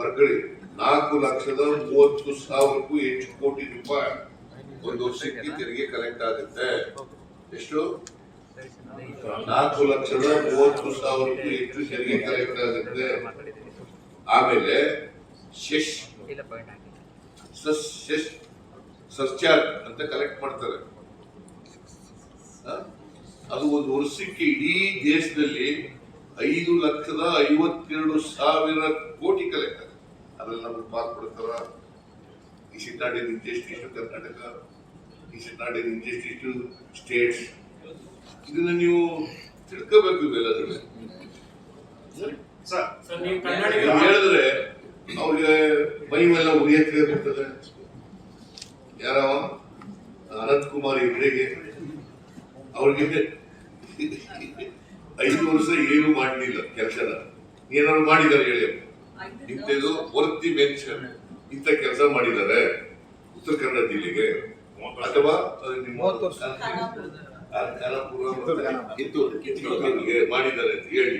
ಬರ್ಕೊಳ್ಳಿ ನಾಲ್ಕು ಲಕ್ಷದ ಮೂವತ್ತು ಸಾವಿರಕ್ಕೂ ಹೆಚ್ಚು ಕೋಟಿ ರೂಪಾಯಿ ಒಂದು ವರ್ಷಕ್ಕೆ ತೆರಿಗೆ ಕಲೆಕ್ಟ್ ಆಗುತ್ತೆ. ಎಷ್ಟು? ನಾಲ್ಕು ಲಕ್ಷದ ಮೂವತ್ತು ಸಾವಿರಕ್ಕೂ ಹೆಚ್ಚು ತೆರಿಗೆ ಕಲೆಕ್ಟ್ ಆಗುತ್ತೆ. ಆಮೇಲೆ ಶೆಶ್ ಸರ್ಚಾರ್ಜ್ ಅಂತ ಕಲೆಕ್ಟ್ ಮಾಡ್ತಾರೆ? ಅದು ಒಂದು ವರ್ಷಕ್ಕೆ ಇಡೀ ದೇಶದಲ್ಲಿ ಐದು ಲಕ್ಷದ ಐವತ್ತೆರಡು ಸಾವಿರ ಕೋಟಿ ಕಲೆಕ್ಟ್ ಅದ್ರಲ್ಲಿ ನಮಗೆ ಪಾಸ್ ಕೊಡ್ತಾರ. ಈ ಇನ್ ಇಂಜಸ್ಟಿಸ್ ಕರ್ನಾಟಕ ಈ ನಾಟ್ ಸ್ಟೇಟ್ ಸ್ಟೇಟ್ಸ್. ಇದನ್ನ ನೀವು ತಿಳ್ಕೋಬೇಕು ಇದು ಹೇಳಿದ್ರೆ ಅವ್ರಿಗೆ ಮೈ ಮೇಲೆ ಉರಿಯಕ್ಕೆ ಬರ್ತದೆ ಯಾರವ? ಅನಂತ್ ಕುಮಾರ್ ಹೆಗ್ಡೆಗೆ. ಅವ್ರಿಗೆ ಐದು ವರ್ಷ ಏನು ಮಾಡಲಿಲ್ಲ ಕೆಲಸನ. ಏನಾದ್ರು ಮಾಡಿದ್ದಾರೆ ಹೇಳಿ. ಇಂಥದ್ದು ವರ್ತಿ ಮೆನ್ಷನ್ ಇಂಥ ಕೆಲಸ ಮಾಡಿದ್ದಾರೆ ಉತ್ತರ ಕನ್ನಡ ಜಿಲ್ಲೆಗೆ. ಅಥವಾ ಮಾಡಿದ್ದಾರೆ ಅಂತ ಹೇಳಿ.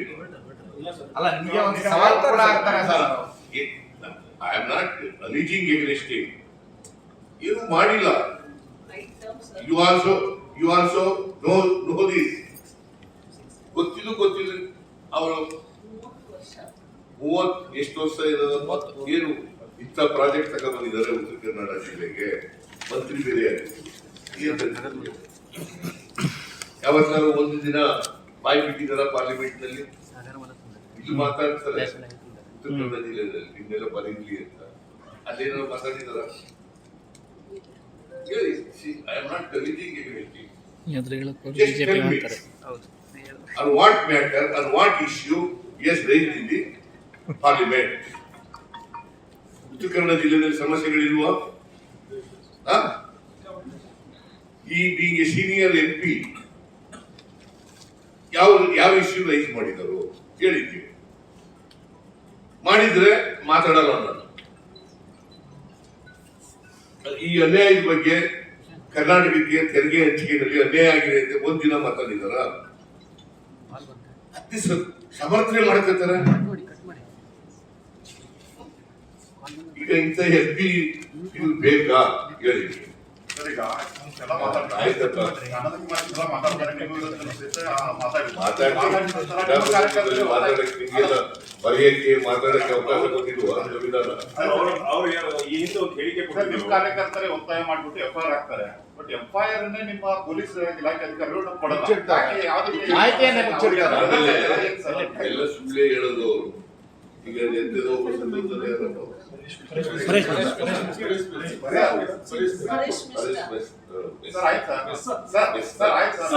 I am not alleging against ಏನು ಮಾಡಿಲ್ಲ. You also you also know know this ಗೊತ್ತಿದ್ದು ಗೊತ್ತಿಲ್ಲ ಅವರು ಮೂವತ್ ಎಷ್ಟು ವರ್ಷ ಇರೋದು ಏನು ಇಂಥ ಪ್ರಾಜೆಕ್ಟ್ ತಗೊಂಡ್ಬಂದಿದ್ದಾರೆ ಉತ್ತರ ಕನ್ನಡ ಜಿಲ್ಲೆಗೆ? ಮಂತ್ರಿ ಬೇರೆ ಯಾವತ್ತಾದ್ರೂ ಯಾವತ್ತಾರು ಒಂದು ದಿನ ಬಾಯಿ ಬಿಟ್ಟಿದಾರ ಪಾರ್ಲಿಮೆಂಟ್ನಲ್ಲಿ ಇದು ಮಾತಾಡ್ತಾರೆ. ಉತ್ತರ ಕನ್ನಡ ಜಿಲ್ಲೆಯಲ್ಲಿ ನಿಮ್ಮೆಲ್ಲ ಬರೀಲಿ ಅಂತ. ಅಲ್ಲೇನಾದ್ರು ಮಾತಾಡಿದಾರ ಹೇಳಿ. I am not alleging BJP. ಮಾಡ್ತಾರೆ on what matter, on what issue. He has raised parliament. ಉತ್ತರ ಕನ್ನಡ ಜಿಲ್ಲೆಯಲ್ಲಿ ಸಮಸ್ಯೆಗಳಿರುವ? ಈ ಬಿಂಗ್ ಸೀನಿಯರ್ ಎಂ ಪಿ ಯಾವ ಯಾವ ಇಶ್ಯೂ ರೈಸ್ ಮಾಡಿದರು? ಕೇಳಿದ್ದೀವಿ ಮಾಡಿದ್ರೆ ಮಾತಾಡಲ್ಲ ನಾನು. ಈ ಅನ್ಯಾಯದ ಬಗ್ಗೆ ಕರ್ನಾಟಕಕ್ಕೆ ತೆರಿಗೆ ಹಂಚಿಕೆಯಲ್ಲಿ ಅನ್ಯಾಯ ಆಗಿದೆ ಅಂತ ಒಂದಿನ ಮಾತಾಡಿದಾರ? ಸಮರ್ಥನೆ ಮಾಡ್ಕೊತಾರೆ ಈಗ ಇಂಥ ಎಸ್ ಪಿ ಇದು ಬೇಕಾ ಹೇಳಿ. ಬರೆಯಕ್ಕೆ ಮಾತಾಡಕ್ಕೆ ಅವಕಾಶ ನಿಮ್ಮ ಕಾರ್ಯಕರ್ತರೇ ಒತ್ತಾಯ ಮಾಡ್ಬಿಟ್ಟು ಎಫ್ ಐ ಆರ್ ಹಾಕ್ತಾರೆ. ಬಟ್ ಎಫ್ ಐ ಆರ್ ನಿಮ್ಮ ಪೊಲೀಸ್ ಇಲಾಖೆ ಅಧಿಕಾರಿಗಳು ಕೊಡಲ್ಲ. ಎಲ್ಲ ಸುಳ್ಳೆ ಹೇಳೋದು ಅವರು. ಈಗ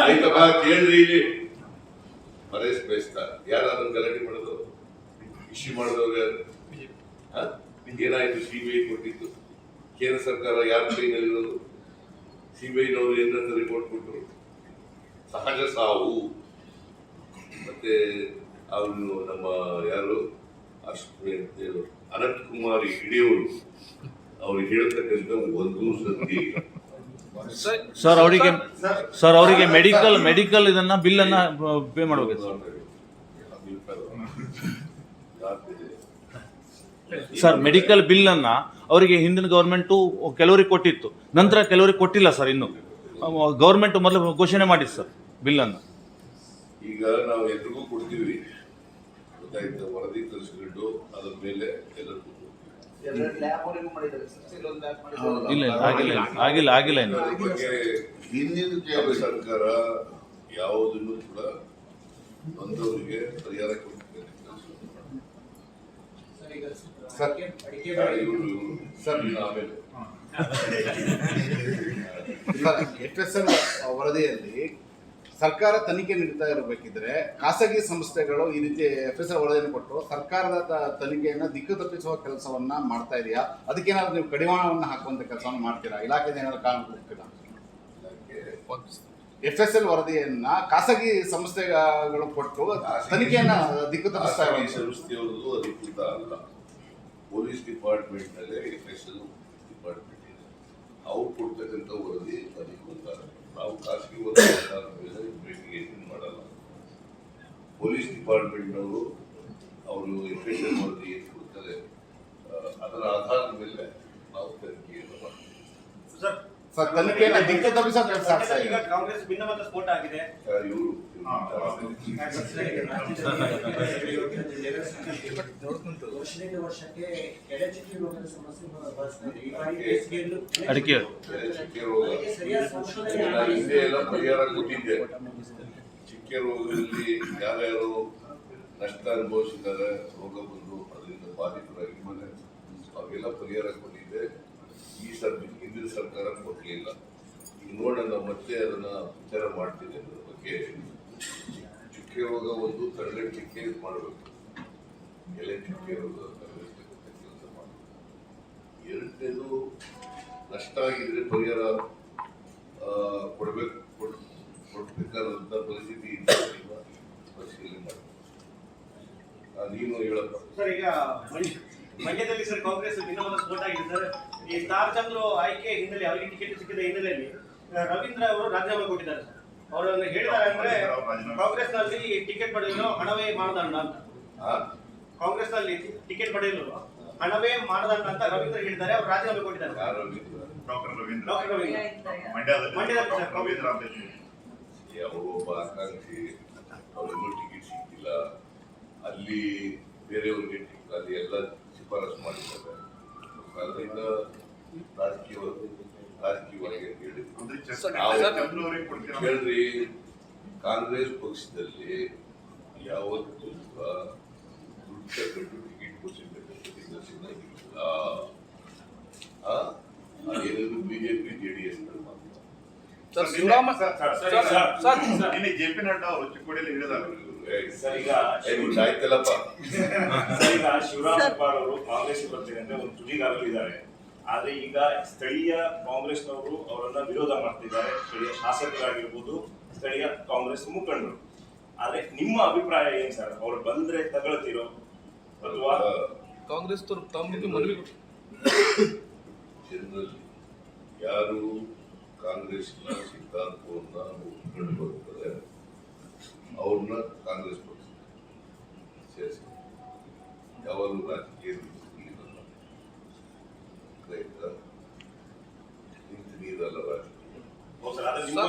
ಆಯ್ತಪ್ಪ ಕೇಳ್ರಿ ಇಲ್ಲಿ ಪರೇಶ್ ಬೇಸ್ತ ಯಾರು ಗಲಾಟೆ ಮಾಡೋದು ಇಶ್ಯೂ ಮಾಡಿದವ್ರು ಯಾರು? ಏನಾಯ್ತು ಸಿಬಿಐ ಕೊಟ್ಟಿದ್ದು ಕೇಂದ್ರ ಸರ್ಕಾರ ಯಾರ ಕೈನಲ್ಲಿರೋದು ಸಿಬಿಐನವರು ಏನಂತ ರಿಪೋರ್ಟ್ ಕೊಟ್ಟರು ಸಹಜ ಸಾವು ಮತ್ತೆ ಅವರು ನಮ್ಮ ಯಾರು ಅಷ್ಟು ಅನಂತ್ ಕುಮಾರ್ ಹಿಡಿಯವರು ಅವ್ರು ಹೇಳ್ತಕ್ಕಂಥ ಒಂದು ಸತಿ. ಸರ್ ಅವರಿಗೆ ಸರ್ ಅವರಿಗೆ ಮೆಡಿಕಲ್ ಮೆಡಿಕಲ್ ಇದನ್ನ ಬಿಲ್ ಅನ್ನ ಪೇ ಮಾಡಬೇಕು ಸರ್. ಮೆಡಿಕಲ್ ಬಿಲ್ ಅನ್ನ ಅವರಿಗೆ ಹಿಂದಿನ ಗೌರ್ಮೆಂಟು ಕೆಲವರಿಗೆ ಕೊಟ್ಟಿತ್ತು. ನಂತರ ಕೆಲವರಿಗೆ ಕೊಟ್ಟಿಲ್ಲ ಸರ್ ಇನ್ನು. ಗೌರ್ಮೆಂಟ್ ಮೊದಲು ಘೋಷಣೆ ಮಾಡಿತ್ತು ಸರ್ ಬಿಲ್ ಅನ್ನು ಈಗ ನಾವು ಎಲ್ರಿಗೂ ಕೊಡ್ತೀವಿ. ಗೊತ್ತಾಯ್ತು ವರದಿ ತರಿಸ್ಕೊಂಡು ಅದರ ಮೇಲೆ ಇಲ್ಲ ಆಗಿಲ್ಲ ಇಲ್ಲ. ಆಗಿಲ್ಲ ಹಿಂದಿನ ಕೇಂದ್ರ ಸರ್ಕಾರ ಯಾವುದನ್ನು ಕೂಡ ಬಂದವರಿಗೆ ಪರಿಹಾರ ಕೊಡ್ತಾರೆ ಸರ್ ಆಮೇಲೆ ಸರ್. ಆಮೇಲೆ. ಎಫ್ ಎಸ್ ಎಲ್ ವರದಿಯಲ್ಲಿ ಸರ್ಕಾರ ತನಿಖೆ ನೀಡ್ತಾ ಇರಬೇಕಿದ್ರೆ ಖಾಸಗಿ ಸಂಸ್ಥೆಗಳು ಈ ರೀತಿ ಎಫ್ ಎಸ್ ವರದಿಯನ್ನು ಕೊಟ್ಟು ಸರ್ಕಾರದ ತನಿಖೆಯನ್ನು ದಿಕ್ಕು ತಪ್ಪಿಸುವ ಕೆಲಸವನ್ನ ಮಾಡ್ತಾ ಇದೆಯಾ? ಅದಕ್ಕೇನಾದ್ರು ನೀವು ಕಡಿವಾಣವನ್ನ ಹಾಕುವಂತ ಕೆಲಸವನ್ನು ಮಾಡ್ತೀರಾ? ಇಲಾಖೆಯಿಂದ ಏನಾದ್ರು ಕಾರಣ ಕೊಡ್ತೀರಾ? ಎಫ್ ಎಸ್ ಎಲ್ ವರದಿಯನ್ನ ಖಾಸಗಿ ಸಂಸ್ಥೆಗಳು ಕೊಟ್ಟು ತನಿಖೆಯನ್ನ ದಿಕ್ಕು ತಪ್ಪಿಸ್ತಾ ಇರೋದು. ಅಧಿಕೃತ ಅಲ್ಲ. Police department F S L department ಅವ್ರು ಕೊಡ್ತಕ್ಕಂಥ ವರದಿ ಅಧಿಕೃತ ನಾವು ಖಾಸಗಿ ಇನ್ವೆಸ್ಟಿಗೇಷನ್ ಮಾಡಲ್ಲ. ಪೊಲೀಸ್ ಡಿಪಾರ್ಟ್ಮೆಂಟ್ನವರು ಅವರು ಇನ್ವೆಸ್ಟಿಗೇಷನ್ ವರದಿ ಕೊಡ್ತಾರೆ. ಅದರ ಆಧಾರದ ಮೇಲೆ ನಾವು ತನಿಖೆಯನ್ನು ಮಾಡ್ತೀವಿ. ಸರ್ ತನಿಖೆಯನ್ನ ದಿಕ್ಕು ತಪ್ಪಿಸೋ ಕೆಲಸ ಆಗ್ತಾ ಇದೆ ಕಾಂಗ್ರೆಸ್ ಭಿನ್ನಮತ ಸ್ಫೋಟ ಆಗಿದೆ. ವರ್ಷದಿಂದ ವರ್ಷಕ್ಕೆ ರೋಗದ ಸಮಸ್ಯೆ ಬರ್ತಾ ಇದೆ. ಈ ಬಾರಿ ಬೇಸಿಗೆಯಲ್ಲೂ ಅಡಿಕೆ. ಚಿಕ್ಕೆ ರೋಗ. ಅದಕ್ಕೆ ಸರಿಯಾದ ಸಂಶೋಧನೆ ಮಾಡಿ ಹಿಂದೆ ಎಲ್ಲ ಪರಿಹಾರ ಕೊಟ್ಟಿದ್ದೆ. ಚಿಕ್ಕೆ ರೋಗದಲ್ಲಿ ಯಾರ್ಯಾರು ನಷ್ಟ ಅನುಭವಿಸಿದ್ದಾರೆ ರೋಗ ಬಂದು ಅದರಿಂದ ಬಾಧಿತರಾಗಿ ಅವೆಲ್ಲ ಪರಿಹಾರ ಕೊಟ್ಟಿದ್ದೆ. ಈ ಸರ್ ಹಿಂದಿನ ಸರ್ಕಾರ ಕೊಡಲಿಲ್ಲ. ಈಗ ನೋಡೋಣ ಮತ್ತೆ ಅದನ್ನ ವಿಚಾರ ಮಾಡ್ತೀನಿ ಅನ್ನೋದ್ರ ಬಗ್ಗೆ. ಚುಕ್ಕೆ ರೋಗ ಒಂದು ತಡೆಗಟ್ಟಲಿಕ್ಕೆ ಮಾಡಬೇಕು. ಎಲೆ ಚುಕ್ಕೆ ರೋಗ ತಡೆಗಟ್ಟಲಿಕ್ಕೆ ಕೆಲಸ ಮಾಡಬೇಕು. ಎರಡನೇದು ನಷ್ಟ ಆಗಿದ್ರೆ ಪರಿಹಾರ ಕೊಡಬೇಕು ಕೊಡ್ಬೇಕು, ಕೊಡ್, ಕೊಡ್ಬೇಕಾದಂತ ಪರಿಸ್ಥಿತಿ? ಪರಿಶೀಲನೆ ಮಾಡಬೇಕು ನೀನು ಹೇಳಪ್ಪ. ಸರ್, ಈಗ ಮಂಡ್ಯದಲ್ಲಿ ಸರ್ ಕಾಂಗ್ರೆಸ್ ಭಿನ್ನಮತ ಸ್ಫೋಟ ಆಗಿದೆ ಸರ್. ಈ ಸ್ಟಾರ್ ಚಂದ್ರು ಆಯ್ಕೆ ಹಿನ್ನೆಲೆ ಅವರಿಗೆ ಟಿಕೆಟ್ ಸಿಕ್ಕಿದ ಹಿನ್ನೆಲೆಯಲ್ಲಿ ರವೀಂದ್ರ ಅವರು ರಾಜೀನಾಮೆ ಕೊಟ್ಟಿದ್ದಾರೆ ಸರ್. ಅವರನ್ನು ಹೇಳಿದ್ದಾರೆ ಅಂದ್ರೆ ಕಾಂಗ್ರೆಸ್ನಲ್ಲಿ ಟಿಕೆಟ್ ಪಡೆಯಲು ಹಣವೇ ಮಾನದಂಡ ಅಂತ. ಕಾಂಗ್ರೆಸ್ನಲ್ಲಿ ಟಿಕೆಟ್ ಪಡೆಯಲು ಹಣವೇ ಮಾನದಂಡ ಅಂತ ರವೀಂದ್ರ ಹೇಳಿದ್ದಾರೆ. ಅವರು ರಾಜೀನಾಮೆ ಕೊಟ್ಟಿದ್ದಾರೆ ಡಾಕ್ಟರ್ ರವೀಂದ್ರ. ಮಂಡ್ಯದಲ್ಲಿ. ರವೀಂದ್ರ ಒಬ್ಬ ಆಕಾಂಕ್ಷಿ ಅವರಿಗೂ ಟಿಕೆಟ್ ಸಿಕ್ಕಿಲ್ಲ. ಅಲ್ಲಿ ಬೇರೆಯವ್ರಿಗೆ ಟಿಕೆಟ್ ಅಲ್ಲಿ ಎಲ್ಲ ಶಿಫಾರಸು ಮಾಡಿದ್ದಾರೆ ಅದರಿಂದ ರಾಜಕೀಯವಾಗಿ ರಾಜಕೀಯವಾಗಿ? ಕೇಳ್ರಿ ಕಾಂಗ್ರೆಸ್ ಪಕ್ಷದಲ್ಲಿ ಯಾವತ್ತೂ ದುಡ್ಡು ತಗೊಂಡು ಟಿಕೆಟ್ ಕೊಟ್ಟಿದ್ದ? ಅದೇನಿದ್ರು ಬಿಜೆಪಿ ಜೆ ಪಿ ನಡ್ಡಾ ಅವರು ಚಿಕ್ಕೋಡಿಯಲ್ಲಿ ಹೇಳಿದ್ದಾರೆ ಸರ್, ಈಗ ಆಯ್ತಲ್ಲಪ್ಪ. ಸರ್, ಈಗ ಶಿವರಾಮ್ ಹೆಬ್ಬಾರ್ ಅವರು ಕಾಂಗ್ರೆಸ್ ಬರ್ತೀನಿ ಅಂದ್ರೆ ಒಂದು ತುದಿಗಾರಲ್ಲಿದ್ದಾರೆ ಆದ್ರೆ ಈಗ ಸ್ಥಳೀಯ ಕಾಂಗ್ರೆಸ್ನವರು ಅವರನ್ನ ವಿರೋಧ ಮಾಡ್ತಿದ್ದಾರೆ. ಸ್ಥಳೀಯ ಶಾಸಕರಾಗಿರ್ಬೋದು ಸ್ಥಳೀಯ ಕಾಂಗ್ರೆಸ್ ಮುಖಂಡರು. ಆದ್ರೆ ನಿಮ್ಮ ಅಭಿಪ್ರಾಯ ಏನ್ ಸರ್? ಅವ್ರು ಬಂದ್ರೆ ತಗೊಳ್ತಿರೋ? ಅಥವಾ ಕಾಂಗ್ರೆಸ್ ಜನರಲ್ಲಿ ಯಾರು ಕಾಂಗ್ರೆಸ್ನ ಸಿದ್ಧಾಂತವನ್ನ ಒಪ್ಪಿಕೊಂಡು ಬರ್ತಾರೆ ಅವ್ರನ್ನ ಕಾಂಗ್ರೆಸ್ ಪಕ್ಷ ಸೇರಿಸಿ ಯಾವಾಗಲೂ ರಾಜಕೀಯ ಆಯ್ತಾ? ನಿಂತು ನೀರಲ್ಲ ರಾಜಕೀಯ.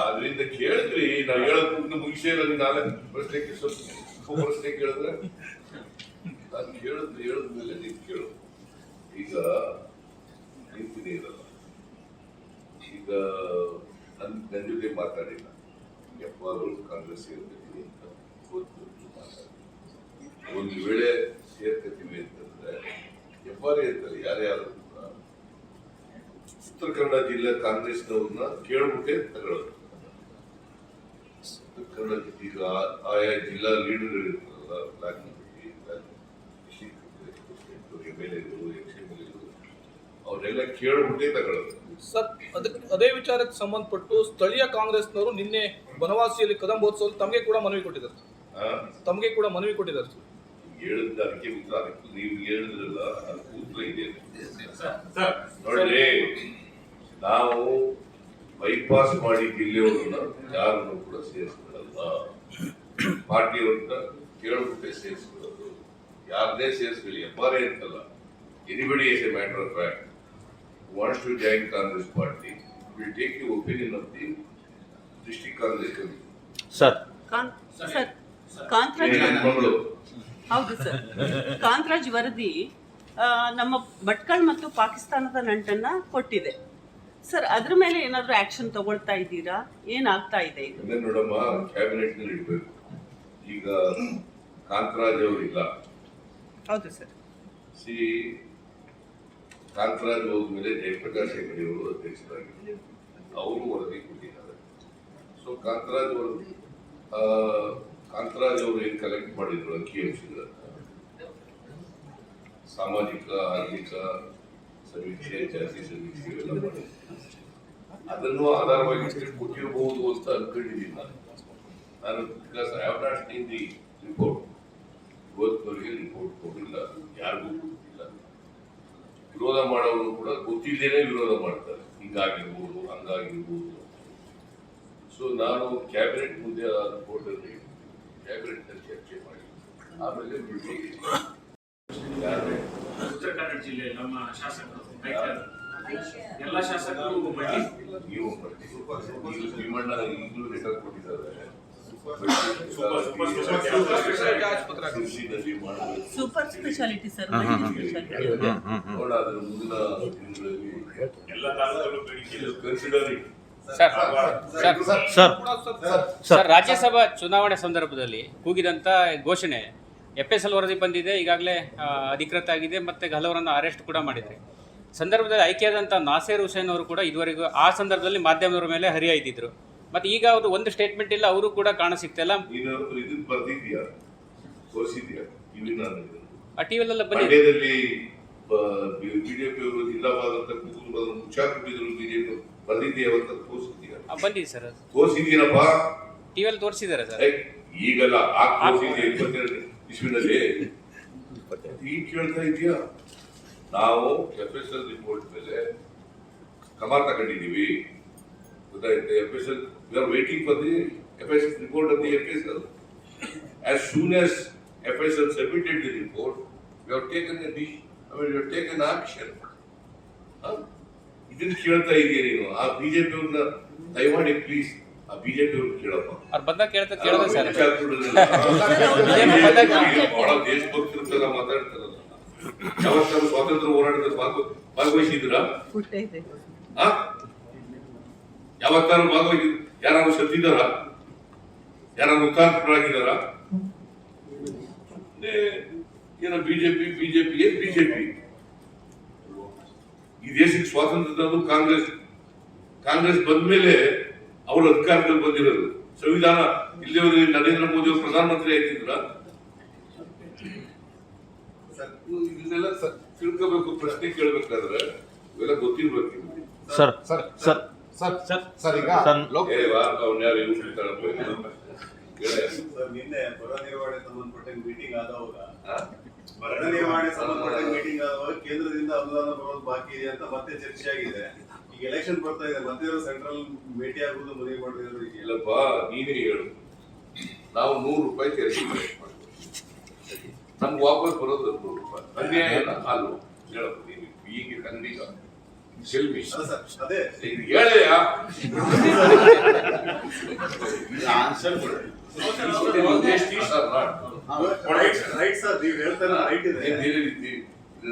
ಅದರಿಂದ ಕೇಳಿದ್ರಿ ನಾವು ಹೇಳೋದು ಮುಗಿಸೇ ಇಲ್ಲ ನಾಳೆ ಪ್ರಶ್ನೆಗೆ ಸ್ವಲ್ಪ ಪ್ರಶ್ನೆ ಕೇಳಿದ್ರೆ? ನಾನು ಕೇಳಿದ್ರೆ ಹೇಳಿದ್ಮೇಲೆ ನೀವು ಕೇಳು. ಈಗ ನಿಂತು ನೀರಲ್ಲ. ಈಗ ನನ್ನ ನನ್ನ ಜೊತೆ ಮಾತಾಡಿಲ್ಲ. ಎಪ್ಪಾರು ಕಾಂಗ್ರೆಸ್ ಮಾತಾಡಿ ಒಂದು ವೇಳೆ ಸೇರ್ಕತೀವಿ ಅಂತಂದ್ರೆ ಎಪ್ಪಾರೇ ಇರ್ತಾರೆ ಯಾರ್ಯಾರು ಉತ್ತರ ಕನ್ನಡ ಜಿಲ್ಲೆ ಕಾಂಗ್ರೆಸ್ನವ್ರನ್ನ ಕೇಳ್ಬಿಟ್ಟೆ ತಗೊಳ್ಳೋದು. ಉತ್ತರ ಕನ್ನಡ ಈಗ ಆಯಾ ಜಿಲ್ಲಾ ಲೀಡರ್ ಇರ್ತಾರಲ್ಲ ಬ್ಲಾಕ್ ಎಂ ಎಲ್ ಎಗಳು ಎಕ್ಸ್ ಎಂ ಎಲ್ ಅವರೆಲ್ಲ ಕೇಳ್ಬಿಟ್ಟೆ ತಗೊಳ್ಳೋದು. ಸರ್ ಅದಕ್ಕೆ ಅದೇ ವಿಚಾರಕ್ಕೆ ಸಂಬಂಧಪಟ್ಟು ಸ್ಥಳೀಯ ಕಾಂಗ್ರೆಸ್ನವರು ನಿನ್ನೆ ಬನವಾಸಿಯಲ್ಲಿ ಕದಂಬೋತ್ಸವ ತಮಗೆ ಕೂಡ ಮನವಿ ಕೊಟ್ಟಿದ್ದಾರೆ? ತಮಗೆ ಕೂಡ ಮನವಿ ಕೊಟ್ಟಿದ್ದಾರೆ ಸರ್. ಹೇಳಿದ ಅದಕ್ಕೆ ಉತ್ತರ ಅದಕ್ಕೆ ನೀವು ಹೇಳಿದ್ರಲ್ಲ ಅದು ಉತ್ತರ ಇದೆ. ನೋಡಿ ನಾವು ಬೈಪಾಸ್ ಮಾಡಿ ಜಿಲ್ಲೆಯವ್ರನ್ನ ಯಾರನ್ನು ಕೂಡ ಸೇರಿಸ್ಕೊಳ್ಳಲ್ಲ ಪಾರ್ಟಿಯವ್ರನ್ನ ಕೇಳ್ಬಿಟ್ಟೆ ಸೇರಿಸ್ಕೊಳ್ಳೋದು. ಯಾರನ್ನೇ ಸೇರಿಸ್ಕೊಳ್ಳಿ ಎಬ್ಬಾರೇ ಅಂತಲ್ಲ anybody as a matter of fact wants to join Congress party will take you opinion of the district Congress committee sir. ಮಗಳು? ಹೌದು ಸರ್. ಕಾಂತರಾಜ್ ವರದಿ ನಮ್ಮ ಭಟ್ಕಳ್ ಮತ್ತು ಪಾಕಿಸ್ತಾನದ ನಂಟನ್ನ ಕೊಟ್ಟಿದೆ. ಸರ್ ಅದ್ರ ಮೇಲೆ ಏನಾದರೂ ಆಕ್ಷನ್ ತಗೊಳ್ತಾ ಇದ್ದೀರಾ? ಏನಾಗ್ತಾ ಇದೆ ಇದು? ಅಂದ್ರೆ ನೋಡಮ್ಮ ಕ್ಯಾಬಿನೆಟ್ನಲ್ಲಿ ಇಡ್ಬೇಕು. ಈಗ ಕಾಂತರಾಜ್ ಅವರಿಲ್ಲ. ಹೌದು ಸರ್. ಸಿ ಕಾಂತರಾಜ್ ಹೋದ್ಮೇಲೆ ಜಯಪ್ರಕಾಶ್ ಹೆಗಡೆ ಅವರು ಅಧ್ಯಕ್ಷರಾಗಿದ್ದರು. ಅವರು ವರದಿ ಕೊಟ್ಟಿದ್ದಾರೆ. ಸೊ ಕಾಂತರಾಜ್ ವರದಿ ಕಾಂತರಾಜ್ ಅವರು ಏನ್ ಕಲೆಕ್ಟ್ ಮಾಡಿದ್ರು ಅಂಕಿಅಂಶಗಳನ್ನ ಸಾಮಾಜಿಕ, ಆರ್ಥಿಕ ಸಮೀಕ್ಷೆ, ಜಾತಿ ಸಮೀಕ್ಷೆ ಇವೆಲ್ಲ ಅದನ್ನು ಆಧಾರವಾಗಿ ಕೊಟ್ಟಿರಬಹುದು ಅಂತ ಅನ್ಕೊಂಡಿದ್ದೀನಿ ನಾನು. ನಾನು ಬಿಕಾಸ್ ದಿ ರಿಪೋರ್ಟ್ ಇವತ್ತುವರೆಗೆ ರಿಪೋರ್ಟ್ ಕೊಟ್ಟಿಲ್ಲ, ಯಾರಿಗೂ ಗೊತ್ತಿಲ್ಲ ವಿರೋಧ ಮಾಡೋರು ಕೂಡ ಗೊತ್ತಿದ್ದೇನೆ ವಿರೋಧ ಮಾಡ್ತಾರೆ. ಹಿಂಗಾಗಿರ್ಬೋದು, ಹಂಗಾಗಿರ್ಬೋದು ಸೊ ನಾನು ಕ್ಯಾಬಿನೆಟ್ ಮುಂದೆ ಆ ಚರ್ಚೆ ಮಾಡಿ ಆಮೇಲೆ ಉತ್ತರ ಕನ್ನಡ ಜಿಲ್ಲೆ ನಮ್ಮ ಶಾಸಕರು ಎಲ್ಲ ಶಾಸಕರು ಬಡ್ಡಿ ನೀವು ಈಗ ಭೀಮಣ್ಣ ಈಗಲೂ ಲೆಟರ್ ಕೊಟ್ಟಿದ್ದಾರೆ super super speciality super speciality ಆಸ್ಪತ್ರೆ ಆಗಿದೆ. ಕೃಷಿನಲ್ಲಿ ಮಾಡಬೇಕು ಸೂಪರ್ ಸ್ಪೆಷಾಲಿಟಿ ಸರ್ ಸ್ಪೆಷಾಲಿಟಿ ನೋಡ ಅದ್ರ ಮುಂದಿನ. Consider it sir sir. Sir. Sir. Rajya Sabha ಚುನಾವಣೆ ಸಂದರ್ಭದಲ್ಲಿ ಕೂಗಿದಂತ ಘೋಷಣೆ ಎಫ್ ಎಸ್ ಎಲ್ ವರದಿ ಬಂದಿದೆ ಈಗಾಗಲೇ ಅಧಿಕೃತ ಆಗಿದೆ ಮತ್ತೆ ಹಲವರನ್ನು ಅರೆಸ್ಟ್ ಕೂಡ ಮಾಡಿದ್ದಾರೆ ಸಂದರ್ಭದಲ್ಲಿ ಆಯ್ಕೆಯಾದಂಥ ನಾಸೇರ್ ಹುಸೇನ್ ಅವರು ಕೂಡ ಇದುವರೆಗೂ ಆ ಸಂದರ್ಭದಲ್ಲಿ ಮಾಧ್ಯಮದವರ ಮೇಲೆ ಹರಿಯಾಯ್ತಿದ್ರು. ಮತ್ತೆ ಈಗ ಅವರು ಒಂದು ಸ್ಟೇಟ್ಮೆಂಟ್ ಇಲ್ಲ ಅವರು ಕೂಡ ಕಾಣ ನಾನು ಆ ಟಿವಿ ಬನ್ನಿ. ಮಂಡ್ಯದಲ್ಲಿ ಬಿಜೆಪಿ ಅವರು ಜಿಂದಾಬಾದ್ ಅಂತ ಕೂಗುದು ಮುಚ್ಚಾಕ್ಬಿಟ್ಟಿದ್ರು ಬಿಜೆಪಿ ಬರ್ದಿದ್ಯಾ ಅಂತ ತೋರಿಸಿದ್ಯಾ ಆ, ಬಂದಿದೆ ಸರ್. ತೋರಿಸಿದ್ದೀನಪ್ಪ? ಟಿವಿಯಲ್ಲಿ ತೋರಿಸಿದ್ದಾರೆ ಸರ್. ಏ, ಈಗಲ್ಲ ಆ ತೋರಿಸಿದ್ಯಾ ಇಪ್ಪತ್ತೆರಡು ಇಸ್ವಿನಲ್ಲಿ? ಈಗ ಕೇಳ್ತಾ ಇದೆಯಾ ನಾವು ಎಫ್ ಎಸ್ ಎಲ್ ರಿಪೋರ್ಟ್ ಮೇಲೆ ಕ್ರಮ ತಗೊಂಡಿದ್ದೀವಿ. ಗೊತ್ತಾಯ್ತು? F S L we are waiting for the F S L report of the F S L as soon as F S L submitted the report we have taken a D I mean we have taken action ಇದನ್ನ ಕೇಳ್ತಾ ಇದೀಯ ನೀನು. ಆ BJP ಅವ್ರನ್ನ ದಯಮಾಡಿ please ಆ BJP ಅವ್ರನ್ನ ಕೇಳಪ್ಪ. ಅವ್ರು ಬಂದಾಗ ಕೇಳ್ತಾ ಕೇಳಿದೆ ಸರ್. ಬಹಳ ದೇಶಭಕ್ತರ ಮಾತಾಡ್ತಾರಲ್ಲ. ಯಾವತ್ತಾರು ಸ್ವಾತಂತ್ರ್ಯ ಹೋರಾಟದಲ್ಲಿ ಭಾಗವ- ಭಾಗವಹಿಸಿದ್ರ ಯಾವತ್ತಾರು ಭಾಗವಹಿಸಿದ್ರು ಯಾರು ಸತ್ತಿದಾರ ಯಾರು ಮುಖಾಂತರಾಗಿದಾರ ಏನ ಬಿಜೆಪಿ ಬಿಜೆಪಿ ಏನ್ ಬಿಜೆಪಿ ಈ ದೇಶಕ್ಕೆ ಸ್ವಾತಂತ್ರ್ಯ ತಂದು ಕಾಂಗ್ರೆಸ್. ಕಾಂಗ್ರೆಸ್ ಬಂದ್ಮೇಲೆ ಅವರು ಅಧಿಕಾರದಲ್ಲಿ ಬಂದಿರೋದು. ಸಂವಿಧಾನ ಇಲ್ಲಿಯವರು ನರೇಂದ್ರ ಮೋದಿ ಅವರು ಪ್ರಧಾನಮಂತ್ರಿ ಆಯ್ತಿದ್ರ ಇದನ್ನೆಲ್ಲ ತಿಳ್ಕೋಬೇಕು ಪ್ರಶ್ನೆ ಕೇಳ್ಬೇಕಾದ್ರೆ ಇವೆಲ್ಲ ಗೊತ್ತಿರ್ಬೇಕು sir sir sir sir sir sir ಈಗ ನಿನ್ನೆ ಬರ ನಿರ್ವಹಣೆ ಸಂಬಂಧಪಟ್ಟ ಮೀಟಿಂಗ್ ಆದವಾಗ ಮಾಡಿ ನಿರ್ವಹಣೆ ಸಂಬಂಧಪಟ್ಟ ಮೀಟಿಂಗ್ ಆದವಾಗ ಕೇಂದ್ರದಿಂದ ಅನುದಾನ ಬರೋದು ಬಾಕಿ ಇದೆ ಅಂತ ಮತ್ತೆ ಚರ್ಚೆ ಆಗಿದೆ ಈಗ ಎಲೆಕ್ಷನ್ ಬರ್ತಾ ಇದೆ. ಮತ್ತೆ ಸೆಂಟ್ರಲ್ ಭೇಟಿ ಆಗುವುದು ಮದುವೆ ಮಾಡಿದ್ರು ಇಲ್ಲಪ್ಪ ನೀನೇ ಹೇಳು. ನಾವು ನೂರು ರೂಪಾಯಿ ತೆರಿಗೆ ನಮ್ಗೆ ವಾಪಸ್ ಬರೋದು ನೂರು ರೂಪಾಯಿ. ಅನ್ಯಾಯ ಇಲ್ಲ. ಹಾಲು ಹೇಳಪ್ಪ ನೀನು ಈಗ ಖಂಡಿತ ಸರ್ ಅದೇ. ಇದು ಹೇಳಯ್ಯ ಆನ್ಸರ್ ರೈಟ್ ರೈಟ್ ಸರ್ ನೀವು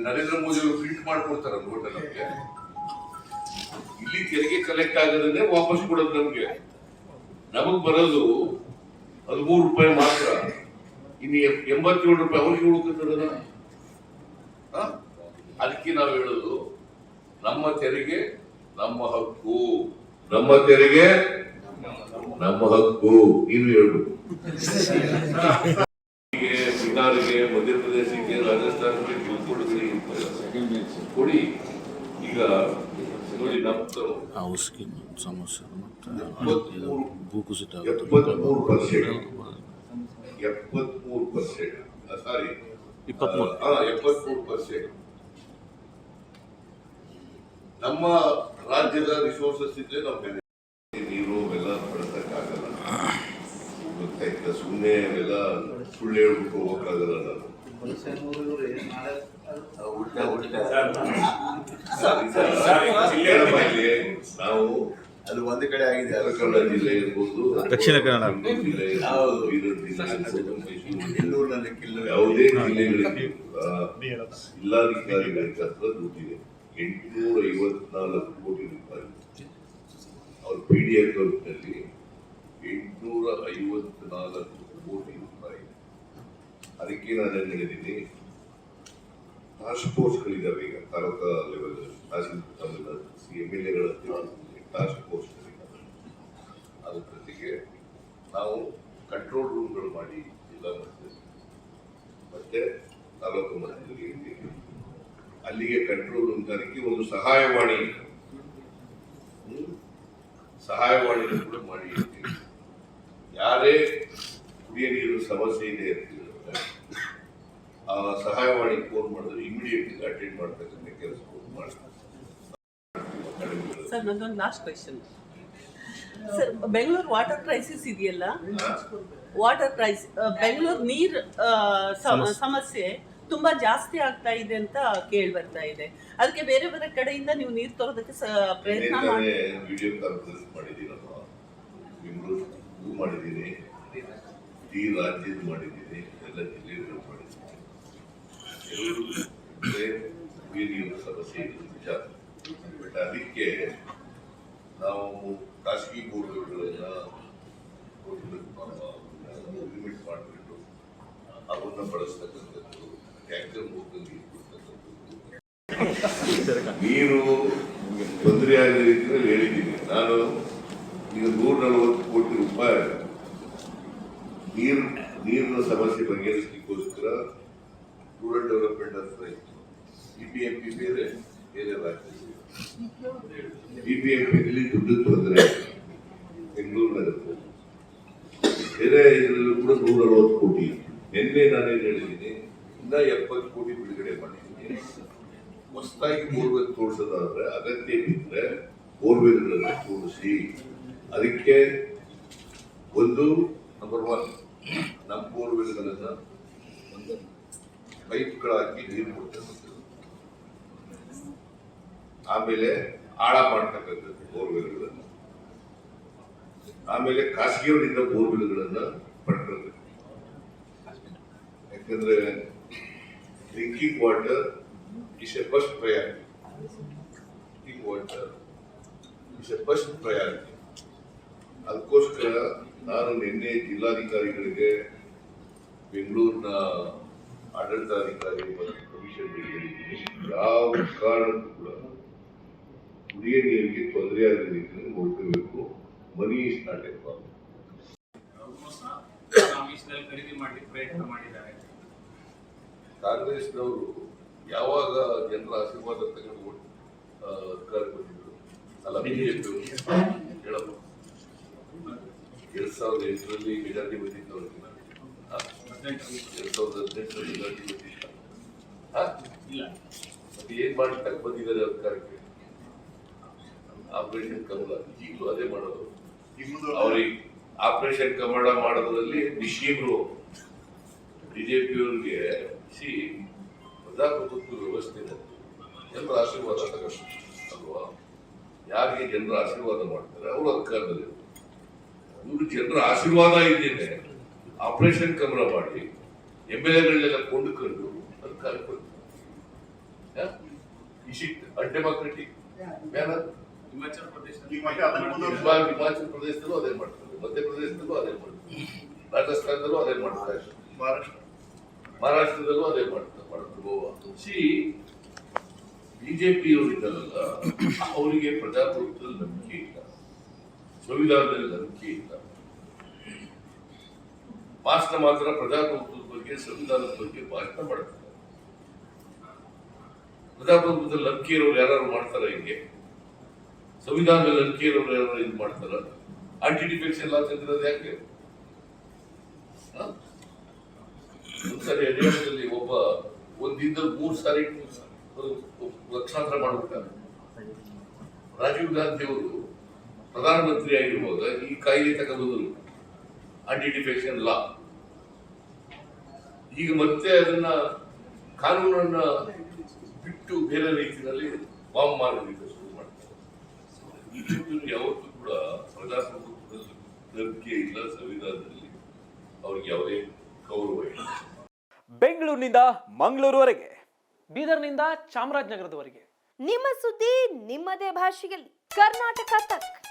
ನರೇಂದ್ರ ಮೋದಿ ಅವರು ಪ್ರಿಂಟ್ ಮಾಡ್ಕೊಡ್ತಾರ ನೋಟ ನಮ್ಗೆ. ಇಲ್ಲಿ ತೆರಿಗೆ ಕಲೆಕ್ಟ್ ಆಗದನ್ನೇ ವಾಪಸ್ ಕೊಡೋದು ನಮ್ಗೆ. ನಮಗ್ ಬರೋದು ಹದಿಮೂರು ರೂಪಾಯಿ ಮಾತ್ರ. ಇನ್ನು ಎಂಬತ್ತೇಳು ರೂಪಾಯಿ ಅವ್ರಿಗೆ ಉಳ್ಕೊತದ ಅದಕ್ಕೆ ನಾವು ಹೇಳೋದು, ನಮ್ಮ ತೆರಿಗೆ ನಮ್ಮ ಹಕ್ಕು. ನಮ್ಮ ತೆರಿಗೆ ನಮ್ಮ ಹಕ್ಕು. ನೀನು ಹೇಳ್ಬೇಕು. ಕೊಡಿ. ಈಗ ನೋಡಿ ನಮ್ಮ ಹೌಸ್ಕಿಂಗ್ ಸಮಸ್ಯೆ ಎಪ್ಪತ್ಮೂರು ಭೂಕುಸಿತ ಎಪ್ಪತ್ಮೂರು ಪರ್ಸೆಂಟ್. ಎಪ್ಪತ್ಮೂರು ಪರ್ಸೆಂಟ್. ಸಾರಿ ಇಪ್ಪತ್ಮೂರು. ಎಪ್ಪತ್ಮೂರು ಪರ್ಸೆಂಟ್. ನಮ್ಮ ರಾಜ್ಯದ ರಿಸೋರ್ಸಸ್ ಇದ್ರೆ ನಾವು ನೀರು ಅವೆಲ್ಲ ಬಳಸಕ್ಕಾಗಲ್ಲ ಗೊತ್ತಾಯ್ತಾ? ಸುಮ್ಮನೆ ಅವೆಲ್ಲ ಸುಳ್ಳು ಹೇಳ್ಬಿಟ್ಟು ಹೋಗಕ್ಕಾಗಲ್ಲ ನಾನು ನಾವು ಅದು ಒಂದ್ ಕಡೆ ಆಗಿದೆ ಕನ್ನಡ ಜಿಲ್ಲೆ ಇರ್ಬೋದು ದಕ್ಷಿಣ ಕನ್ನಡ. ಜಿಲ್ಲೆ ಯಾವುದೇ ಜಿಲ್ಲೆಗಳಿಗೆ ಜಿಲ್ಲಾಧಿಕಾರಿಗಳ ಹತ್ರ ದುಡ್ಡಿದೆ ಎಂಟುನೂರ ಐವತ್ನಾಲ್ಕು ಕೋಟಿ ರೂಪಾಯಿ ಅವ್ರ ಪಿ ಡಿ ಅಕೌಂಟ್ನಲ್ಲಿ ಎಂಟುನೂರ ಐವತ್ನಾಲ್ಕು ಕೋಟಿ ಅದಕ್ಕೆ ನಾನು ಏನು ಹೇಳಿದ್ದೀನಿ. ಟಾಸ್ಕ್ ಫೋರ್ಸ್ಗಳಿದ್ದಾವೆ ಈಗ taluka level C M L ಎಗಳ task ಫೋರ್ಸ್ಗಳಿದ್ದಾವೆ ಅದ್ರ ಜೊತೆಗೆ ನಾವು ಕಂಟ್ರೋಲ್ ರೂಮ್ಗಳು ಮಾಡಿ ಜಿಲ್ಲಾ ಮಟ್ಟದಲ್ಲಿ ಮತ್ತೆ ತಾಲೂಕು ಮಟ್ಟದಲ್ಲಿ ಅಲ್ಲಿಗೆ ಕಂಟ್ರೋಲ್ ರೂಮ್ ತನಕ ಒಂದು ಸಹಾಯವಾಣಿ ಹ್ಮ್? ಸಹಾಯವಾಣಿ ಕೂಡ ಮಾಡಿ ಇರ್ತೀವಿ ಯಾರೇ ಕುಡಿಯ ನೀರು ಸಮಸ್ಯೆ ಇದೆ ಅಂತಿದ್ರೆ ಆ ಸಹಾಯವಾಣಿ ಫೋನ್ ಮಾಡಿದ್ರೆ ಇಮಿಡಿಯೇಟ್ ಅಟೆಂಡ್ ಮಾಡ್ತಕ್ಕಂಥ ಕೆಲಸ ಮಾಡ್ತಾರೆ ಸರ್ ನಂದೊಂದು last question sir Bengaluru water crisis ಇದೆಯಲ್ಲ? ವಾಟರ್ ಕ್ರೈಸ್ ಬೆಂಗಳೂರು ನೀರು ಸಮ- ಸಮಸ್ಯೆ. ತುಂಬಾ ಜಾಸ್ತಿ ಆಗ್ತಾ ಇದೆ ಅಂತ ಕೇಳಿ ಬರ್ತಾ ಇದೆ. ಅದಕ್ಕೆ ಬೇರೆ ಬೇರೆ ಕಡೆಯಿಂದ ನೀವು ನೀರು ತರೋದಕ್ಕೆ ಪ್ರಯತ್ನ ಮಾಡಿದ್ದೀನಿ. ಈ ರಾಜ್ಯದ ಮಾಡಿದ್ದೀನಿ. ಎಲ್ಲ ಜಿಲ್ಲೆಗಳು ಮಾಡಿದ್ದೀನಿ. ನೀರಿನ ಸಮಸ್ಯೆ ಬಟ್ ಅದಕ್ಕೆ ನಾವು ಖಾಸಗಿ ಬೋರ್ಡ್ಗಳನ್ನ ಲಿಮಿಟ್ ಮಾಡಿಬಿಟ್ಟು ಅವನ್ನ ಬಳಸ್ತಕ್ಕಂಥದ್ದು ಟ್ಯಾಂಕರ್ ಮೂಲಕ ನೀರು ತೊಂದರೆ ಆಗದ ರೀತಿಯಲ್ಲಿ ಹೇಳಿದ್ದೀನಿ. ನಾನು ಈಗ ನೂರ ನಲವತ್ತು ಕೋಟಿ ರೂಪಾಯಿ ನೀರು, ನೀರಿನ ಸಮಸ್ಯೆ ಬಗೆಹರಿಸಲಿಕ್ಕೋಸ್ಕರ ರೂರಲ್ ಡೆವಲಪ್ಮೆಂಟ್ ಅಂತ ಸಿ ಪಿ ಎಂ ಪಿ ಬೇರೆ. ಬೇರೆ ರಾಜ್ಯ ಇ ಪಿ ಎಂ ಪಿನಲ್ಲಿ ದುಡ್ಡು ತೊಂದರೆ ಬೆಂಗಳೂರು ನಗರದಲ್ಲಿ ಬೇರೆ ಇದರಲ್ಲೂ ಕೂಡ ನೂರ ನಲವತ್ತು ಕೋಟಿ ನಿನ್ನೆ ನಾನೇನು ಹೇಳಿದ್ದೀನಿ ಇನ್ನ ಎಪ್ಪತ್ತು ಕೋಟಿ ಬಿಡುಗಡೆ ಮಾಡಿದ್ದೀನಿ ಹೊಸದಾಗಿ ಬೋರ್ವೆಲ್ ತೋರಿಸೋದಾದ್ರೆ ಅಗತ್ಯ ಬಿದ್ದರೆ ಬೋರ್ವೆಲ್ಗಳನ್ನ ತೋರಿಸಿ ಅದಕ್ಕೆ ಒಂದು ನಂಬರ್ ಒನ್ ನಮ್ಮ ಬೋರ್ವೆಲ್ಗಳನ್ನ ಪೈಪ್ಗಳಾಕಿ ನೀರು ಕೊಡ್ತಕ್ಕಂಥದ್ದು ಆಮೇಲೆ ಆಳ ಮಾಡ್ತಕ್ಕಂಥದ್ದು ಬೋರ್ವೆಲ್ಗಳನ್ನು. ಆಮೇಲೆ ಖಾಸಗಿಯವರಿಂದ ಬೋರ್ವೆಲ್ಗಳನ್ನ ಪಡ್ಕೊಳ್ಳಬೇಕು ಯಾಕಂದ್ರೆ drinking water is a first priority. Drinking water is a first priority. ಅದಕ್ಕೋಸ್ಕರ ನಾನು ನಿನ್ನೆ ಜಿಲ್ಲಾಧಿಕಾರಿಗಳಿಗೆ ಬೆಂಗಳೂರಿನ ಆಡಳಿತಾಧಿಕಾರಿ ಮತ್ತು ಕಮಿಷನ್ ಯಾವ ಕಾರಣಕ್ಕೂ ಕೂಡ ನೀರಿಗೆ ತೊಂದರೆ ಆಗದ ರೀತಿಯಲ್ಲಿ ನೋಡ್ಕೋಬೇಕು. Money is not a problem ಖರೀದಿ ಮಾಡಲಿಕ್ಕೆ ಪ್ರಯತ್ನ ಮಾಡಿದ್ದಾರೆ. ಕಾಂಗ್ರೆಸ್ನವರು ಯಾವಾಗ ಜನರ ಆಶೀರ್ವಾದ ತಗೊಂಡು ಬಂದಿದ್ರು ಅಲ್ಲ ಬಿಜೆಪಿ ಹೇಳಬಹುದು ಎರಡ್ ಸಾವಿರದ ಎಂಟರಲ್ಲಿ ಮೆಜಾರಿಟಿ ಬಂದಿತ್ತು ಅವ್ರಿಗೆ? ಎರಡ್ ಸಾವಿರದ ಹದಿನೆಂಟರಲ್ಲಿ ಮೆಜಾರಿಟಿ ಬಂದಿತ್ತು. ಏನ್ ಮಾಡ್ಲಿಕ್ಕೆ ಬಂದಿದ್ದಾರೆ ಅಧಿಕಾರಕ್ಕೆ? ಆಪರೇಷನ್ ಕಮಲ ಈಗಲೂ ಅದೇ ಮಾಡೋದು. ಅವ್ರಿಗೆ ಆಪರೇಷನ್ ಕಮಲ ಮಾಡೋದ್ರಲ್ಲಿ ನಿಶೀಮ್ರು ಬಿಜೆಪಿಯವ್ರಿಗೆ ಸಿ ಪ್ರಜಾಪ್ರಭುತ್ವ ವ್ಯವಸ್ಥೆ ಇದೆ. ಜನರ ಆಶೀರ್ವಾದ ತಗೊಂಡು ಅಲ್ವಾ? ಯಾರಿಗೆ ಜನರ ಆಶೀರ್ವಾದ ಮಾಡ್ತಾರೆ ಅವರು ಅಧಿಕಾರದಲ್ಲಿ ಇವರು ಜನರ ಆಶೀರ್ವಾದ ಇದ್ದೇನೆ ಆಪರೇಷನ್ ಕಮಲ ಮಾಡಿ ಎಂ ಎಲ್ ಎಗಳನ್ನೆಲ್ಲ ಕೊಂಡುಕೊಂಡು ಅಧಿಕಾರಕ್ಕೆ ಬರ್ತಾರೆ ಇಶಿಟ್ ಅನ್ಡೆಮಾಕ್ರೆಟಿಕ್ ಹಿಮಾಚಲ ಪ್ರದೇಶ ಈಗ ಮತ್ತೆ ಅದನ್ನ ಮುಂದುವರಿಸಿ ಹಿಮಾಚಲ ಪ್ರದೇಶದಲ್ಲೂ ಅದೇ ಮಾಡ್ತಾರೆ ಮಧ್ಯಪ್ರದೇಶದಲ್ಲೂ ಅದೇ ಮಾಡ್ತಾರೆ ರಾಜಸ್ಥಾನದಲ್ಲೂ ಅದೇ ಮಾಡ್ತಾರೆ ಮಹಾರಾಷ್ಟ್ರ ಮಹಾರಾಷ್ಟ್ರದಲ್ಲೂ ಅದೇ ಮಾಡ್ತಾರೆ ಮಾಡ್ತಾರೆ ಗೋವಾ ಸಿ ಬಿಜೆಪಿ ಅವರಿದ್ದಾರಲ್ಲ ಅವರಿಗೆ ಪ್ರಜಾಪ್ರಭುತ್ವದಲ್ಲಿ ನಂಬಿಕೆ ಇಲ್ಲ ಸಂವಿಧಾನದಲ್ಲಿ ನಂಬಿಕೆ ಇಲ್ಲ ಭಾಷಣ ಮಾತ್ರ ಪ್ರಜಾಪ್ರಭುತ್ವದ ಬಗ್ಗೆ ಸಂವಿಧಾನದ ಬಗ್ಗೆ ಭಾಷಣ ಮಾಡ್ತಾರೆ ಪ್ರಜಾಪ್ರಭುತ್ವದಲ್ಲಿ ನಂಬಿಕೆ ಇರೋರು ಯಾರು ಮಾಡ್ತಾರ ಹಿಂಗೆ ಸಂವಿಧಾನದಲ್ಲಿ ಯಾರು ಇದು ಮಾಡ್ತಾರ? ಆಂಟಿ ಡಿಫೆಕ್ಷನ್ ಎಲ್ಲ ತಂದಿರೋದು ಯಾಕೆ? ಒಂದ್ಸರಿ ಹರಿಯಾಣದಲ್ಲಿ ಒಬ್ಬ ಒಂದಿಂದ ಮೂರು ಸಾರಿ ಲಕ್ಷಾಂತರ ಮಾಡ್ಬಿಟ್ಟಾರೆ ರಾಜೀವ್ ಗಾಂಧಿ ಅವರು ಪ್ರಧಾನಮಂತ್ರಿ ಆಗಿರುವಾಗ ಈ ಕಾಯ್ದೆ ತಗೊಂಡ್ರು ಆಂಟಿ ಡಿಫೆಕ್ಷನ್ ಲಾ ಈಗ ಮತ್ತೆ ಅದನ್ನ ಕಾನೂನನ್ನ ಬಿಟ್ಟು ಬೇರೆ ರೀತಿಯಲ್ಲಿ ಬಾಂಬ್ ಮಾಡ್ತಾರೆ ಬಿಜೆಪಿಯವರು ಯಾವತ್ತೂ ಕೂಡ ಪ್ರಜಾಪ್ರಭುತ್ವದ ನಂಬಿಕೆ ಇಲ್ಲ ಸಂವಿಧಾನದಲ್ಲಿ ಅವ್ರಿಗೆ ಯಾವುದೇ ಗೌರವ ಇಲ್ಲ. ಬೆಂಗಳೂರಿನಿಂದ ಮಂಗಳೂರುವರೆಗೆ. ಬೀದರ್ನಿಂದ ಚಾಮರಾಜನಗರದವರೆಗೆ. ನಿಮ್ಮ ಸುದ್ದಿ ನಿಮ್ಮದೇ ಭಾಷೆಯಲ್ಲಿ. ಕರ್ನಾಟಕ ತಕ್.